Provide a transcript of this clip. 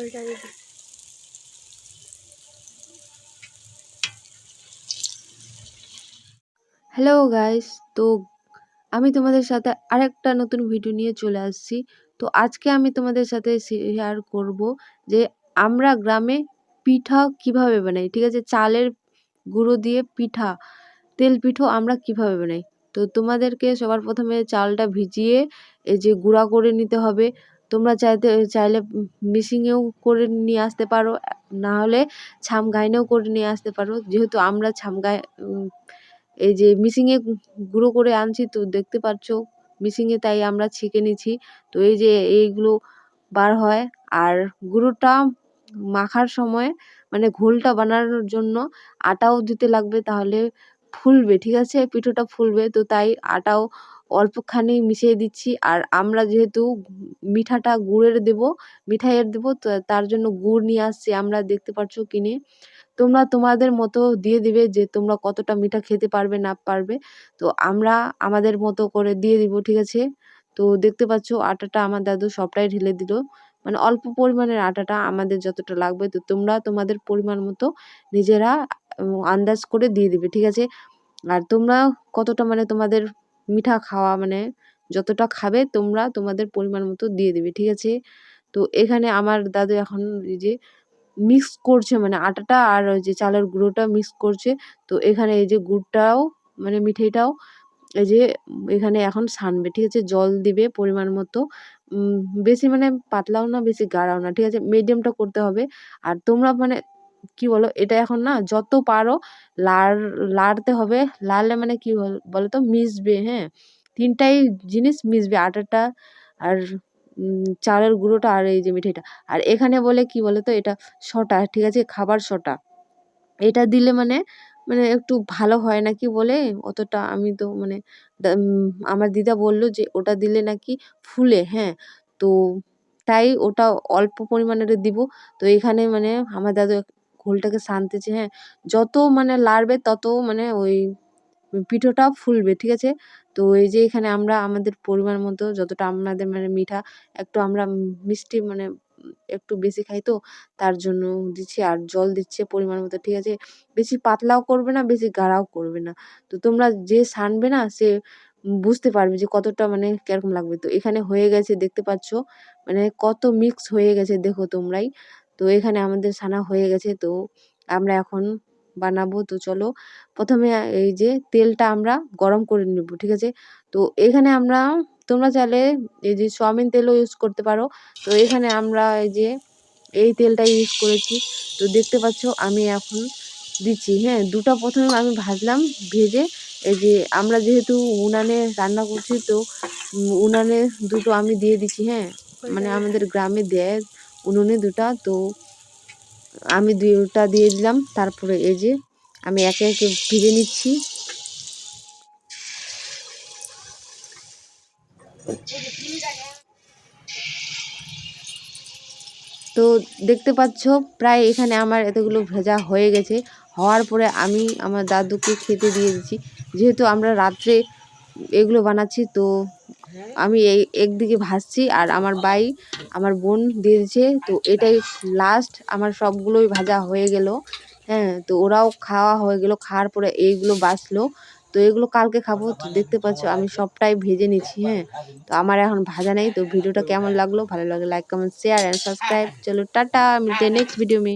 উল্টা দিবি hello guys তো আমি তোমাদের সাথে আরেকটা নতুন ভিডিও নিয়ে চলে আসছি। তো আজকে আমি তোমাদের সাথে শেয়ার করব যে আমরা গ্রামে পিঠা কীভাবে বানাই, ঠিক আছে? চালের গুঁড়ো দিয়ে পিঠা, তেল পিঠো আমরা কীভাবে বানাই? তো তোমাদেরকে সবার প্রথমে চালটা ভিজিয়ে, এই যে গুঁড়া করে নিতে হবে। তোমরা চাইতে, চাইলে মিশিংয়েও করে নিয়ে আসতে পারো না হলে ছাম গাইনেও করে নিয়ে আসতে পারো। যেহেতু আমরা ছাম গাই এই যে মিশিংয়ে গুঁড়ো করে আনছি তো দেখতে পাচ্ছ মিশিংয়ে তাই আমরা ছেঁকে নিছি। তো এই যে এইগুলো বার হয়, আর গুঁড়োটা মাখার সময় মানে ঘোলটা বানানোর জন্য আটাও দিতে লাগবে, তাহলে ফুলবে, ঠিক আছে? পিঠোটা ফুলবে, তো তাই আটাও অল্পখানি মিশিয়ে দিচ্ছি। আর আমরা যেহেতু মিঠাটা গুড়ের দেব, মিঠাইয়ের দেবো, তো তার জন্য গুড় নিয়ে আসছি আমরা, দেখতে পাচ্ছ কিনে তোমরা তোমাদের মতো দিয়ে দিবে যে তোমরা কতটা মিঠা খেতে পারবে, না পারবে। তো আমরা আমাদের মতো করে দিয়ে দিব, ঠিক আছে? তো দেখতে পাচ্ছ আটাটা আমার দাদু সবটাই ঢেলে দিল। মানে অল্প পরিমাণের আটাটা আমাদের যতটা লাগবে, তো তোমরা তোমাদের পরিমাণ মতো নিজেরা আন্দাজ করে দিয়ে দিবে, ঠিক আছে? আর তোমরা কতটা মানে তোমাদের মিঠা খাওয়া মানে যতটা খাবে তোমরা তোমাদের পরিমাণ মতো দিয়ে দেবে, ঠিক আছে? তো এখানে আমার দাদু এখন এই যে মিক্স করছে মানে আটাটা আর ওই যে চালের গুঁড়োটা মিক্স করছে। তো এখানে এই যে গুড়টাও মানে মিঠাইটাও এই যে এখানে এখন ছানবে ঠিক আছে? জল দিবে পরিমাণ মতো। বেশি মানে পাতলাও না, বেশি গাঢ়াও না, ঠিক আছে? মিডিয়ামটা করতে হবে। আর তোমরা মানে কি বলো? এটা এখন না যত পারো লাড়, লাড়তে হবে। লাড়লে মানে কি বলো তো মিশবে হ্যাঁ? তিনটাই জিনিস মিশবে, আটাটা আর চালের গুঁড়োটা আর এই যে মিঠাইটা। আর এখানে বলে কি বলে তো এটা শটা ঠিক আছে? খাবার শটা এটা দিলে মানে মানে একটু ভালো হয় নাকি বলে? অতটা আমি তো মানে আমার দিদা বলল যে ওটা দিলে নাকি ফুলে হ্যাঁ? তো তাই ওটা অল্প পরিমাণের দিব। তো এখানে মানে আমার দাদু ঘোলটাকে সানতেছে হ্যাঁ যত মানে লাড়বে তত মানে ওই পিঠোটা ফুলবে, ঠিক আছে? তো এই যে এখানে আমরা, আমাদের পরিমাণ মতো যতটা আমাদের মানে মিঠা, একটু আমরা মিষ্টি মানে একটু বেশি খাই তো, তার জন্য দিচ্ছি আর জল দিচ্ছে পরিমাণ মতো, ঠিক আছে? বেশি পাতলাও করবে না, বেশি গাঢ়াও করবে না। তো তোমরা যে সানবে না, সে বুঝতে পারবে যে কতটা মানে কীরকম লাগবে। তো এখানে হয়ে গেছে, দেখতে পাচ্ছ? মানে কত মিক্স হয়ে গেছে, দেখো তোমরাই। তো এখানে আমাদের সানা হয়ে গেছে। তো আমরা এখন বানাবো। তো চলো প্রথমে এই যে তেলটা আমরা গরম করে নেব, ঠিক আছে? তো এখানে আমরা, তোমরা চাইলে এই যে সয়াবিন তেলও ইউজ করতে পারো। তো এখানে আমরা এই যে, এই তেলটা ইউজ করেছি। তো দেখতে পাচ্ছ আমি এখন দিচ্ছি হ্যাঁ? দুটো প্রথমে আমি ভাজলাম, ভেজে এই যে আমরা যেহেতু উনানে রান্না করছি, তো উনানে দুটো আমি দিয়ে দিচ্ছি হ্যাঁ? মানে আমাদের গ্রামে দেয় উনুনে দুটা, তো আমি দুটা দিয়ে দিলাম। তারপরে এই যে আমি একে একে ভেজে নিচ্ছি। তো দেখতে পাচ্ছ, প্রায় এখানে আমার এতগুলো ভেজা হয়ে গেছে। হওয়ার পরে আমি আমার দাদুকে খেতে দিয়ে দিচ্ছি। যেহেতু আমরা রাত্রে এগুলো বানাচ্ছি, তো আমি এই একদিকে ভাজছি আর আমার বাই আমার বোন দিয়েছে। তো এটাই লাস্ট আমার সবগুলোই ভাজা হয়ে গেল। হ্যাঁ তো ওরাও খাওয়া হয়ে গেল, খাওয়ার পরে এইগুলো বাঁচলো। তো এগুলো কালকে খাব। তো দেখতে পাচ্ছ আমি সবটাই ভেজে নিচ্ছি হ্যাঁ। তো আমার এখন ভাজা নেই। তো ভিডিওটা কেমন লাগল? ভালো লাগলে like comment share and subscribe চলো, টাটা। মিলতে নেক্সট ভিডিও মে।